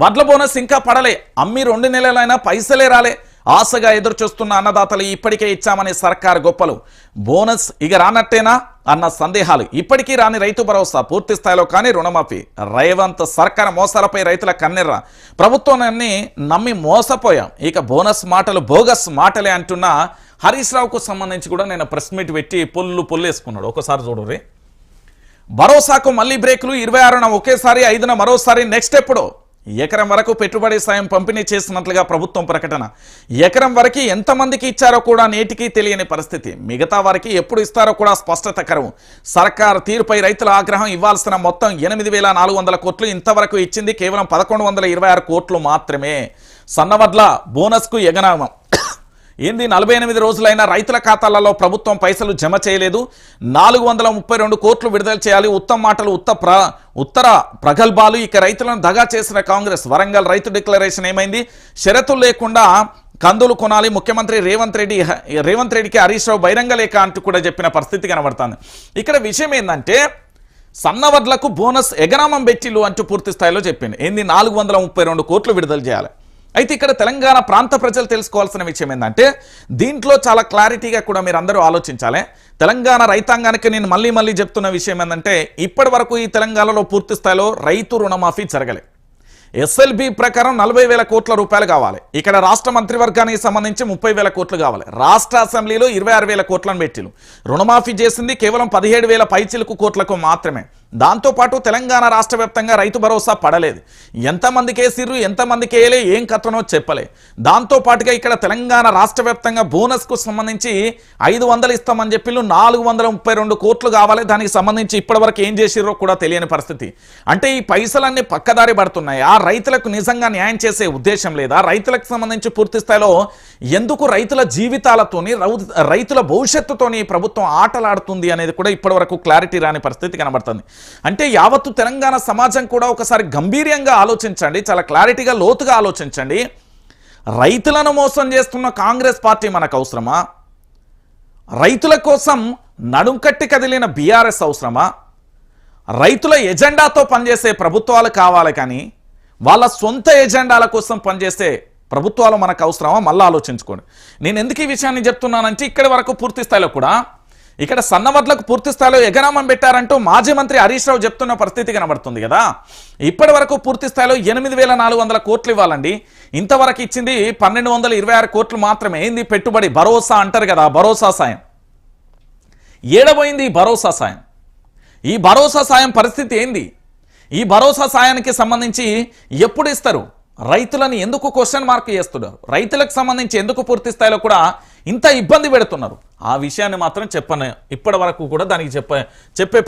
వడ్ల బోనస్ ఇంకా పడలే. అమ్మి రెండు నెలలైనా పైసలే రాలే. ఆశగా ఎదురు చూస్తున్న అన్నదాతలు ఇప్పటికే ఇచ్చామని సర్కార్ గొప్పలు. బోనస్ ఇక రానట్టేనా అన్న సందేహాలు ఇప్పటికీ రాని రైతు భరోసా పూర్తి స్థాయిలో కానీ రుణమాఫీ. రేవంత్ సర్కార్ మోసాలపై రైతుల కన్నెర్ర. ప్రభుత్వాన్ని నమ్మి మోసపోయాం. ఇక బోనస్ మాటలు బోగస్ మాటలే అంటున్న హరీష్ రావుకు సంబంధించి కూడా నేను ప్రెస్ మీట్ పెట్టి పొల్లు పుల్లేసుకున్నాడు. ఒకసారి చూడరే భరోసాకు మళ్ళీ బ్రేకులు ఇరవై ఆరున ఒకేసారి ఐదున మరోసారి నెక్స్ట్ ఎప్పుడో? ఎకరం వరకు పెట్టుబడి సాయం పంపిణీ చేసినట్లుగా ప్రభుత్వం ప్రకటన. ఎకరం వరకు ఎంతమందికి ఇచ్చారో కూడా నేటికి తెలియని పరిస్థితి. మిగతా వారికి ఎప్పుడు ఇస్తారో కూడా స్పష్టత కరువు. సర్కార్ తీరుపై రైతుల ఆగ్రహం ఇవ్వాల్సిన మొత్తం ఎనిమిది వేల నాలుగు వందల కోట్లు ఇంతవరకు ఇచ్చింది కేవలం పదకొండు వందల ఇరవై ఆరు కోట్లు మాత్రమే. సన్నవడ్ల బోనస్కు ఎగనామం. ఏంది? నలభై ఎనిమిది రోజులైన రైతుల ఖాతాలలో ప్రభుత్వం పైసలు జమ చేయలేదు. నాలుగు వందల ముప్పై రెండు కోట్లు విడుదల చేయాలి. ఉత్తమ మాటలు ఉత్త ప్ర ఉత్తర ప్రగల్భాలు. ఇక రైతులను దగా చేసిన కాంగ్రెస్ వరంగల్ రైతు డిక్లరేషన్ ఏమైంది? షరతులు లేకుండా కందులు కొనాలి. ముఖ్యమంత్రి రేవంత్ రెడ్డి రేవంత్ రెడ్డికి హరీష్ రావు బహిరంగ లేఖ అంటూ కూడా చెప్పిన పరిస్థితి కనబడుతుంది. ఇక్కడ విషయం ఏంటంటే సన్నవడ్లకు బోనస్ ఎగనామం బెచ్చిలు అంటూ పూర్తి స్థాయిలో చెప్పింది ఏంది? నాలుగు వందల ముప్పై రెండు కోట్లు విడుదల చేయాలి. అయితే ఇక్కడ తెలంగాణ ప్రాంత ప్రజలు తెలుసుకోవాల్సిన విషయం ఏంటంటే దీంట్లో చాలా క్లారిటీగా కూడా మీరు అందరూ ఆలోచించాలి. తెలంగాణ రైతాంగానికి నేను మళ్ళీ మళ్ళీ చెప్తున్న విషయం ఏంటంటే ఇప్పటి వరకు ఈ తెలంగాణలో పూర్తి స్థాయిలో రైతు రుణమాఫీ జరగలే. ఎస్ఎల్బి ప్రకారం నలభై వేల కోట్ల రూపాయలు కావాలి. ఇక్కడ రాష్ట్ర మంత్రివర్గానికి సంబంధించి ముప్పై వేల కోట్లు కావాలి. రాష్ట్ర అసెంబ్లీలో ఇరవై ఆరు వేల కోట్లను పెట్టిలు రుణమాఫీ చేసింది కేవలం పదిహేడు వేల పైచిలుకు కోట్లకు మాత్రమే. దాంతోపాటు తెలంగాణ రాష్ట్ర వ్యాప్తంగా రైతు భరోసా పడలేదు. ఎంతమందికి వేసిర్రు ఎంతమందికి వేయలే ఏం కథనో చెప్పలే. దాంతో పాటుగా ఇక్కడ తెలంగాణ రాష్ట్ర వ్యాప్తంగా బోనస్కు సంబంధించి ఐదు వందలు ఇస్తామని చెప్పి నాలుగు వందల ముప్పై రెండు కోట్లు కావాలి. దానికి సంబంధించి ఇప్పటివరకు ఏం చేసిర్రో కూడా తెలియని పరిస్థితి. అంటే ఈ పైసలన్నీ పక్కదారి పడుతున్నాయి. ఆ రైతులకు నిజంగా న్యాయం చేసే ఉద్దేశం లేదా? రైతులకు సంబంధించి పూర్తి స్థాయిలో ఎందుకు రైతుల జీవితాలతోని రైతుల భవిష్యత్తుతోని ప్రభుత్వం ఆటలాడుతుంది అనేది కూడా ఇప్పటివరకు క్లారిటీ రాని పరిస్థితి కనబడుతుంది. అంటే యావత్తు తెలంగాణ సమాజం కూడా ఒకసారి గంభీర్యంగా ఆలోచించండి చాలా క్లారిటీగా లోతుగా ఆలోచించండి. రైతులను మోసం చేస్తున్న కాంగ్రెస్ పార్టీ మనకు అవసరమా రైతుల కోసం నడుంకట్టి కదిలిన బీఆర్ఎస్ అవసరమా? రైతుల ఎజెండాతో పనిచేసే ప్రభుత్వాలు కావాలి కానీ వాళ్ళ సొంత ఎజెండాల కోసం పనిచేసే ప్రభుత్వాలు మనకు అవసరమా మళ్ళీ ఆలోచించుకోండి. నేను ఎందుకు ఈ విషయాన్ని చెప్తున్నానంటే ఇక్కడి వరకు పూర్తి స్థాయిలో కూడా ఇక్కడ సన్నవడ్లకు పూర్తి స్థాయిలో ఎగనామం పెట్టారంటూ మాజీ మంత్రి హరీష్ రావు చెప్తున్న పరిస్థితి కనబడుతుంది కదా. ఇప్పటి వరకు పూర్తి స్థాయిలో ఎనిమిది వేల నాలుగు వందల కోట్లు ఇవ్వాలండి. ఇంతవరకు ఇచ్చింది పన్నెండు వందల ఇరవై ఆరు కోట్లు మాత్రమే. ఏంది పెట్టుబడి? భరోసా అంటారు కదా భరోసా సాయం. ఏడబోయింది భరోసా సాయం? ఈ భరోసా సాయం పరిస్థితి ఏంది? ఈ భరోసా సాయానికి సంబంధించి ఎప్పుడు ఇస్తారు? రైతులను ఎందుకు క్వశ్చన్ మార్క్ చేస్తున్నారు? రైతులకు సంబంధించి ఎందుకు పూర్తి స్థాయిలో కూడా ఇంత ఇబ్బంది పెడుతున్నారు. ఆ విషయాన్ని మాత్రం చెప్పను ఇప్పటి వరకు కూడా దానికి చెప్పే చెప్పే